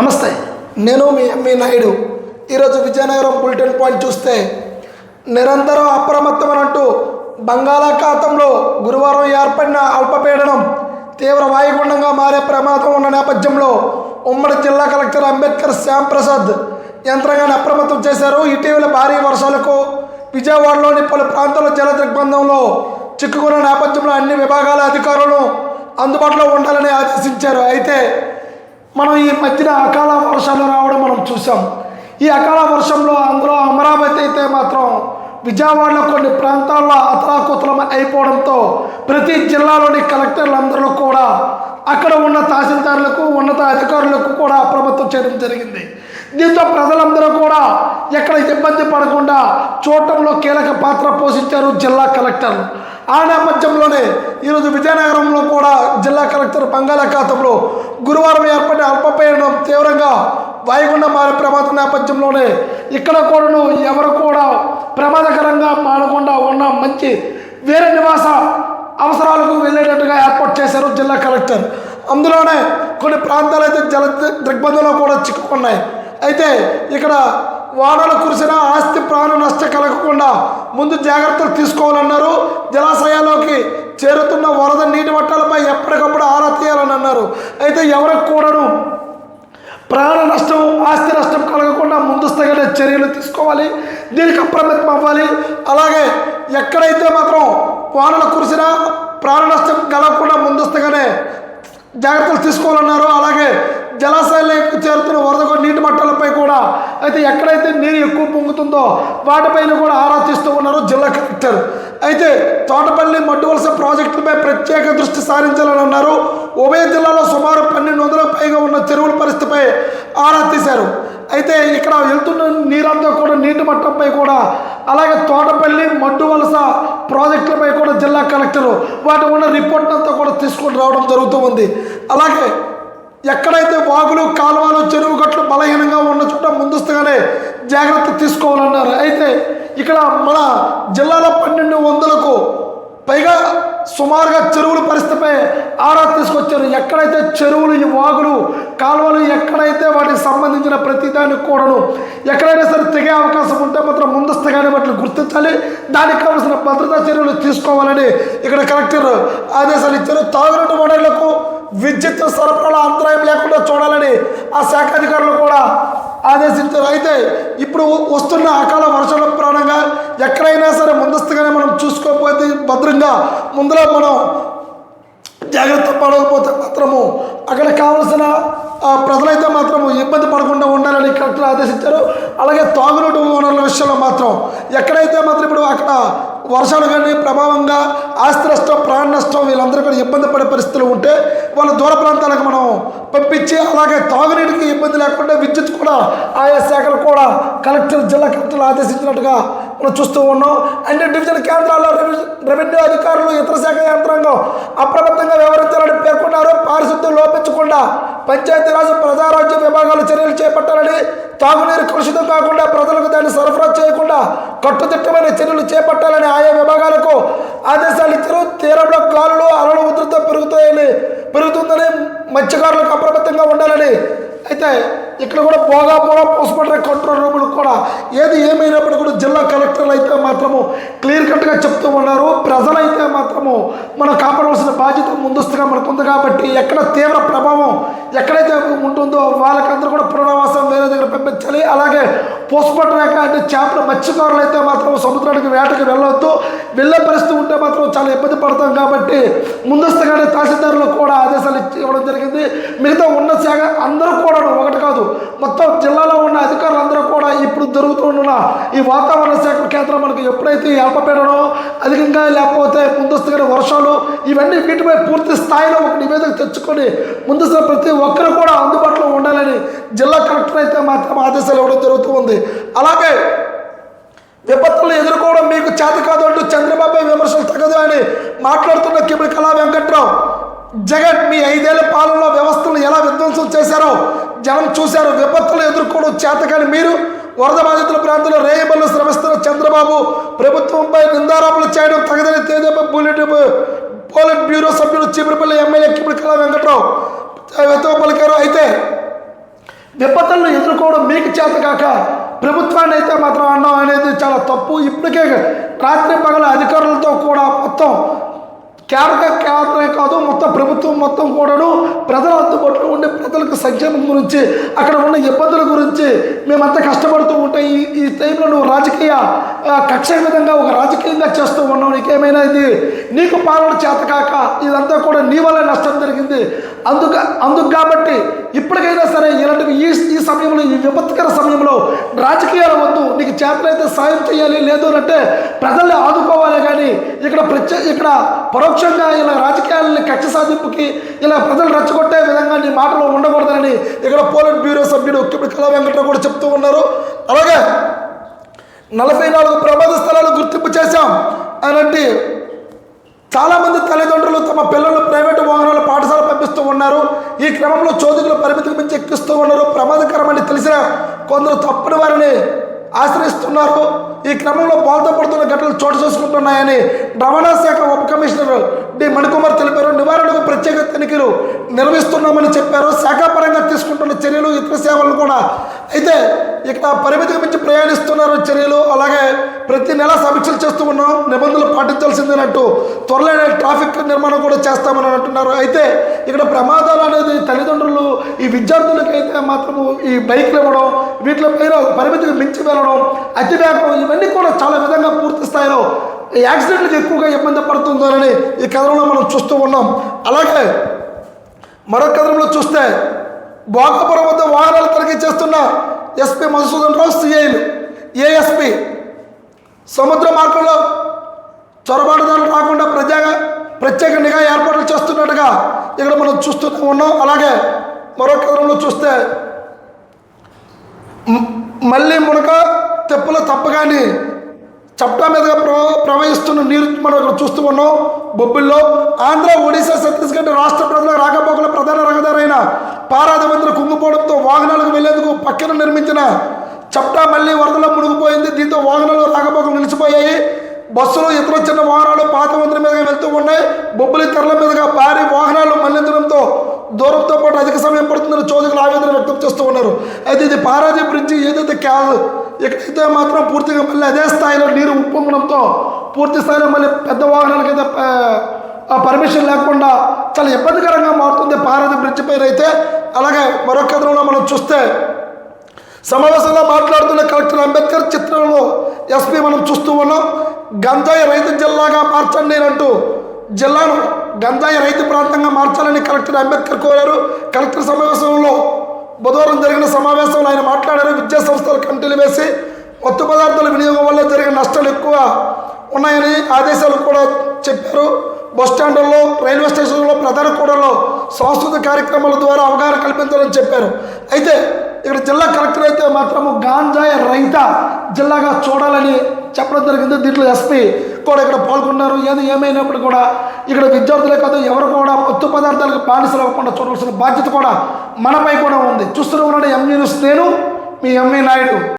నమస్తే నేను మీ ఎంఈ నాయుడు. ఈరోజు విజయనగరం బులెటిన్ పాయింట్ చూస్తే నిరంతరం అప్రమత్తమనంటూ బంగాళాఖాతంలో గురువారం ఏర్పడిన అల్పపీడనం తీవ్ర వాయుగుండంగా మారే ప్రమాదం ఉన్న నేపథ్యంలో ఉమ్మడి జిల్లా కలెక్టర్ అంబేద్కర్ శ్యామ్ ప్రసాద్ యంత్రాంగాన్ని అప్రమత్తం చేశారు. ఇటీవల భారీ వర్షాలకు విజయవాడలోని పలు ప్రాంతాల జల దిగ్బంధంలో చిక్కుకున్న నేపథ్యంలో అన్ని విభాగాల అధికారులను అందుబాటులో ఉండాలని ఆదేశించారు. అయితే మనం ఈ మధ్యన అకాల వర్షాలు రావడం మనం చూసాం ఈ అకాల వర్షంలో అందులో అమరావతి అయితే మాత్రం విజయవాడలో కొన్ని ప్రాంతాల్లో అతలాకుతలం అయిపోవడంతో ప్రతి జిల్లాలోని కలెక్టర్లందరూ కూడా అక్కడ ఉన్న తహసీల్దారులకు ఉన్నత అధికారులకు కూడా అప్రమత్తం చేయడం జరిగింది. దీంతో ప్రజలందరూ కూడా ఎక్కడ ఇబ్బంది పడకుండా చూడటంలో కీలక పాత్ర పోషించారు జిల్లా కలెక్టర్లు. ఆ నేపథ్యంలోనే ఈరోజు విజయనగరంలో కూడా జిల్లా కలెక్టర్ బంగాళాఖాతంలో గురువారం ఏర్పడిన అల్పపీడనం తీవ్రంగా వాయుగుండ మారే ప్రమాదం నేపథ్యంలోనే ఇక్కడ కూడాను ఎవరు కూడా ప్రమాదకరంగా మారకుండా ఉన్న మంచి వేరే నివాస అవసరాలకు వెళ్ళేటట్టుగా ఏర్పాటు చేశారు జిల్లా కలెక్టర్. అందులోనే కొన్ని ప్రాంతాలు అయితే జల దిగ్బంధంలో కూడా చిక్కుకున్నాయి. అయితే ఇక్కడ వానలు కురిసిన ఆస్తి ప్రాణ నష్టం కలగకుండా ముందు జాగ్రత్తలు తీసుకోవాలన్నారు. జలాశయాల్లోకి చేరుతున్న వరద నీటి మట్టాలపై ఎప్పటికప్పుడు ఆరా తీయాలని అన్నారు. అయితే ఎవరికి కూడాను ప్రాణ నష్టం ఆస్తి నష్టం కలగకుండా ముందస్తుగానే చర్యలు తీసుకోవాలి దీనికి అప్రమత్తం అవ్వాలి. అలాగే ఎక్కడైతే మాత్రం వానలు కురిసినా ప్రాణ నష్టం కలగకుండా ముందస్తుగానే జాగ్రత్తలు తీసుకోవాలన్నారు. అలాగే జలాశయాలకు చేరుతున్న వరద నీటి మట్టాలపై కూడా అయితే ఎక్కడైతే నీరు ఎక్కువ పొంగుతుందో వాటిపైన కూడా ఆరా తీస్తూ ఉన్నారు జిల్లా కలెక్టర్. అయితే తోటపల్లి మడ్డువలస ప్రాజెక్టులపై ప్రత్యేక దృష్టి సారించాలని అన్నారు. ఉభయ జిల్లాలో సుమారు పన్నెండు వందలకు పైగా ఉన్న చెరువుల పరిస్థితిపై ఆరా తీశారు. అయితే ఇక్కడ వెళ్తున్న నీరంతా కూడా నీటి మట్టంపై కూడా అలాగే తోటపల్లి మడ్డువలస ప్రాజెక్టులపై కూడా జిల్లా కలెక్టర్ వాటి ఉన్న రిపోర్ట్ అంతా కూడా తీసుకొని రావడం జరుగుతూ ఉంది. అలాగే ఎక్కడైతే వాగులు కాలువలు చెరువు గట్లు బలహీనంగా ఉన్న చోట ముందస్తుగానే జాగ్రత్త తీసుకోవాలన్నారు. అయితే ఇక్కడ మన జిల్లాలో పన్నెండు వందలకు పైగా సుమారుగా చెరువుల పరిస్థితిపై ఆరా తీసుకొచ్చారు. ఎక్కడైతే చెరువులు ఈ వాగులు కాలువలు ఎక్కడైతే వాటికి సంబంధించిన ప్రతిదానికి కూడాను ఎక్కడైనా సరే తెగే అవకాశం ఉంటే మాత్రం ముందస్తుగానే వాటిని గుర్తించాలి. దానికి కావాల్సిన భద్రతా చర్యలు తీసుకోవాలని ఇక్కడ కలెక్టర్ ఆదేశాలు ఇచ్చారు. తాగునీటి వనరులకు విద్యుత్ సరఫరాలో అంతరాయం లేకుండా చూడాలని ఆ శాఖ అధికారులు కూడా ఆదేశించారు. అయితే ఇప్పుడు వస్తున్న అకాల వర్షాల ప్రాణంగా ఎక్కడైనా సరే ముందస్తుగానే మనం చూసుకోకపోతే భద్రంగా ముందులో మనం జాగ్రత్త పడకపోతే మాత్రము అక్కడ కావలసిన ప్రజలైతే మాత్రము ఇబ్బంది పడకుండా ఉండాలని కలెక్టర్ ఆదేశించారు. అలాగే తాగునీటి వనరుల విషయంలో మాత్రం ఎక్కడైతే మాత్రం ఇప్పుడు అక్కడ వర్షాలు కానీ ప్రభావంగా ఆస్తి నష్టం ప్రాణ నష్టం వీళ్ళందరూ కూడా ఇబ్బంది పడే పరిస్థితులు ఉంటే వాళ్ళ దూర ప్రాంతాలకు మనం పంపించి అలాగే తాగునీటికి ఇబ్బంది లేకుండా విద్యుత్ కూడా ఆయా శాఖలు కూడా కలెక్టర్ జిల్లా కలెక్టర్లు ఆదేశించినట్టుగా మనం చూస్తూ ఉన్నాం. అన్ని డివిజన్ కేంద్రాల్లో రెవెన్యూ రెవెన్యూ అధికారులు ఇతర శాఖ యంత్రాంగం అప్రమత్తంగా వ్యవహరించాలని పేర్కొన్నారు. పారిశుద్ధ్యం లోపించకుండా పంచాయతీరాజ్ ప్రజారాజ్య విభాగాలు చర్యలు చేపట్టాలని తాగునీరు కలుషితం కాకుండా ప్రజలకు దాన్ని సరఫరా చేయకుండా కట్టుదిట్టమైన చర్యలు చేపట్టాలని ఆయా విభాగాలకు ఆదేశాలు ఇచ్చారు తీరంలో గాలులు అలలు ఉధృత పెరుగుతాయని. పెరుగుతుందని మత్స్యకారులకు అప్రమత్తంగా ఉండాలని. అయితే ఇక్కడ కూడా భోగాపురం పోస్ట్మార్టం కంట్రోల్ రూములు కూడా ఏది ఏమైనప్పుడు కూడా జిల్లా కలెక్టర్లు అయితే మాత్రము క్లియర్ కట్గా చెప్తూ ఉన్నారు. ప్రజలైతే మాత్రము మనం కాపాడవలసిన బాధ్యత ముందస్తుగా మనకు ఉంది కాబట్టి ఎక్కడ తీవ్ర ప్రభావం ఎక్కడైతే ఉంటుందో వాళ్ళకందరూ కూడా పునరావాసం వేరే దగ్గర పంపించాలి. అలాగే పోస్ట్మార్టం రేఖ అంటే చేపలు మత్స్యకారులు అయితే మాత్రం సముద్రానికి వేటకు వెళ్ళొద్దు. వెళ్ళే పరిస్థితి ఉంటే మాత్రం చాలా ఇబ్బంది పడతాం కాబట్టి ముందస్తుగానే తహసీల్దారులకు కూడా ఆదేశాలు ఇచ్చి ఇవ్వడం జరిగింది. మిగతా ఉన్న శాఖ అందరూ కూడా ఒకటి కాదు మొత్తం జిల్లాలో కూడా ఈ వాతావరణ శాఖ కేంద్రం మనకు ఎప్పుడైతే ఈ అల్పపీడనం అధికంగా లేకపోతే ముందస్తుగా వర్షాలు ఇవన్నీ వీటిపై పూర్తి స్థాయిలో ఒక నివేదిక తెచ్చుకొని ముందస్తు ప్రతి ఒక్కరు కూడా అందుబాటులో ఉండాలని జిల్లా కలెక్టర్ అయితే మాత్రం ఆదేశాలు ఇవ్వడం జరుగుతూ ఉంది. అలాగే విపత్తులు ఎదుర్కోవడం మీకు చేత కాదు అంటూ చంద్రబాబు విమర్శలు తగదు అని మాట్లాడుతున్న కిబిడి కళా వెంకట్రావు జగన్ మీ ఐదేళ్ళ పాలనలో వ్యవస్థలను ఎలా విధ్వంసం చేశారో జనం చూశారు. విపత్తులు ఎదుర్కోవడం చేతకాని మీరు వరద బాధితుల ప్రాంతంలో రేయబల్లు శ్రమిస్తున్న చంద్రబాబు ప్రభుత్వంపై నిందారోపణలు చేయడం తగదని తేదేపా బుల్లెట్ పోలిట్ బ్యూరో సభ్యులు చీపురుపల్లి ఎమ్మెల్యే కిపుడు కళా వెంకట్రావు వెతవ పలికారు. అయితే విపత్తులను ఎదుర్కోవడం మీకు చేత కాక ప్రభుత్వాన్ని అయితే మాత్రం అనడం అనేది చాలా తప్పు. ఇప్పటికే రాత్రి పగల అధికారులతో కూడా మొత్తం కేంద్ర కేంద్రమే కాదు మొత్తం ప్రభుత్వం మొత్తం కూడాను ప్రజల అందుబాటులో ఉండే ప్రజలకు సంక్షేమం గురించి అక్కడ ఉన్న ఇబ్బందుల గురించి మేమంతా కష్టపడుతూ ఉంటాం ఈ ఈ టైంలో నువ్వు రాజకీయ కక్ష విధంగా ఒక రాజకీయంగా చేస్తూ ఉన్నావు నీకేమైనా ఇది నీకు పాలన చేత కాక ఇదంతా కూడా నీ వల్ల నష్టం జరిగింది. అందుక అందుకు కాబట్టి ఇప్పటికైనా సరే ఇలాంటి ఈ ఈ సమయంలో ఈ విపత్కర సమయంలో రాజకీయాల వద్దు నీకు చేతనైతే సాయం చేయాలి లేదు అంటే ప్రజల్ని ఆదుకోవాలి. ఇక్కడ ప్రత్యేక ఇక్కడ పరోక్షంగా ఇలా రాజకీయాలని కక్ష సాధింపుకి ఇలా ప్రజలు రెచ్చగొట్టే విధంగా నీ మాటలు ఉండకూడదని ఇక్కడ పోలిట్ బ్యూరో సభ్యుడు ఇప్పుడు కళా వెంకటరావు కూడా చెప్తూ ఉన్నారు. అలాగే నలభై నాలుగు ప్రమాద స్థలాలు గుర్తింపు చేశాం. అనంటే చాలామంది తల్లిదండ్రులు తమ పిల్లలు ప్రైవేటు వాహనాల పాఠశాల పంపిస్తూ ఉన్నారు. ఈ క్రమంలో చోదకులు పరిమితికి మించి ఎక్కిస్తూ ఉన్నారు. ప్రమాదకరమని తెలిసిన కొందరు తప్పని వారిని ఆశ్రయిస్తున్నారు. ఈ క్రమంలో బాధపడుతున్న పడుతున్న ఘటనలు చోటు చేసుకుంటున్నాయని రవాణా శాఖ ఉప కమిషనర్ డి. మణికుమార్ తెలిపారు. నివారణకు ప్రత్యేక తనిఖీలు నిర్వహిస్తున్నామని చెప్పారు. శాఖాపరంగా తీసుకుంటున్న చర్యలు ఇతర సేవలను కూడా అయితే ఇక్కడ పరిమితికి మించి ప్రయాణిస్తున్నారు చర్యలు. అలాగే ప్రతి నెల సమీక్షలు చేస్తూ ఉన్నాం. నిబంధనలు పాటించాల్సిందేనట్టు త్వరలోనే ట్రాఫిక్ నిర్మాణం కూడా చేస్తామని అంటున్నారు. అయితే ఇక్కడ ప్రమాదాలు అనేది తల్లిదండ్రులు ఈ విద్యార్థులకి అయితే మాత్రము ఈ బైక్లు ఇవ్వడం వీటిలో పైన పరిమితికి మించి వెళ్ళడం అతివేగం ఇవన్నీ కూడా చాలా విధంగా పూర్తి స్థాయిలో యాక్సిడెంట్లకు ఎక్కువగా ఇబ్బంది పడుతుందోనని ఈ కథనంలో మనం చూస్తూ ఉన్నాం. అలాగే మరొక కథనంలో చూస్తే భోగపురం వద్ద వాహనాలు తనిఖీ చేస్తున్న ఎస్పీ మధుసూదన్ రావు సిఐలు ఏఎస్పి సముద్ర మార్గంలో చొరబాటుదారులు రాకుండా ప్రజా ప్రత్యేక నిఘా ఏర్పాట్లు చేస్తున్నట్టుగా ఇక్కడ మనం చూస్తూనే ఉన్నాం. అలాగే మరో కేంద్రంలో చూస్తే మళ్ళీ మునక తెప్పుల తప్పగాని చప్టా మీదుగా ప్రవ ప్రవహిస్తున్న నీరు మనం ఇక్కడ చూస్తూ ఉన్నాం. బొబ్బిల్లో ఆంధ్ర ఒడిశా ఛత్తీస్గఢ్ రాష్ట్ర ప్రజల రాకపోకల ప్రధాన రహదారైన పారాదవంతులు కుంగిపోవడంతో వాహనాలకు వెళ్ళేందుకు పక్కన నిర్మించిన చప్టా మళ్ళీ వరదలో మునిగిపోయింది. దీంతో వాహనాలు రాకపోకలు నిలిచిపోయాయి. బస్సులు ఇతర చిన్న వాహనాలు పాత మందిరం మీదుగా వెళ్తూ ఉన్నాయి. బొబ్బులి తెరల మీదుగా భారీ వాహనాలు మళ్ళించడంతో దూరంతో పాటు అధిక సమయం పడుతుందని చోదకులు ఆవేదన వ్యక్తం చేస్తూ ఉన్నారు. అయితే ఇది పారాజీ బ్రిడ్జి ఏదైతే కాదు ఎక్కడైతే మాత్రం పూర్తిగా మళ్ళీ అదే స్థాయిలో నీరు ఉప్పొంగడంతో పూర్తి స్థాయిలో మళ్ళీ పెద్ద వాహనాలకైతే పర్మిషన్ లేకుండా చాలా ఇబ్బందికరంగా మారుతుంది పారాజీ బ్రిడ్జి పైన అయితే. అలాగే మరొక కథనంలో మనం చూస్తే సమావేశంలో మాట్లాడుతున్న కలెక్టర్ అంబేద్కర్ చిత్రంలో ఎస్పీ మనం చూస్తూ ఉన్నాం. గంజాయి రైతు జిల్లాగా మార్చండి అంటూ జిల్లాను గంజాయి రైతు ప్రాంతంగా మార్చాలని కలెక్టర్ అంబేద్కర్ కోరారు. కలెక్టర్ సమావేశంలో బుధవారం జరిగిన సమావేశంలో ఆయన మాట్లాడారు. విద్యా సంస్థల కంటిలు వేసి మత్తు పదార్థాల వినియోగం వల్ల జరిగిన నష్టాలు ఎక్కువ ఉన్నాయని ఆదేశాలు కూడా చెప్పారు. బస్ స్టాండ్లో రైల్వే స్టేషన్లో ప్రధాన కూడల్లో సాంస్కృతిక కార్యక్రమాల ద్వారా అవగాహన కల్పించాలని చెప్పారు. అయితే ఇక్కడ జిల్లా కలెక్టర్ అయితే మాత్రము గాంజాయ రహిత జిల్లాగా చూడాలని చెప్పడం జరిగింది. దీంట్లో ఎస్పీ కూడా ఇక్కడ పాల్గొన్నారు. ఏది ఏమైనప్పుడు కూడా ఇక్కడ విద్యార్థులే కాదు ఎవరు కూడా మత్తు పదార్థాలకు బానిసలు అవ్వకుండా చూడవలసిన బాధ్యత కూడా మనపై కూడా ఉంది. చూస్తూనే ఉన్నాడు ఎంఈ నేను మీ ఎంఈ నాయుడు.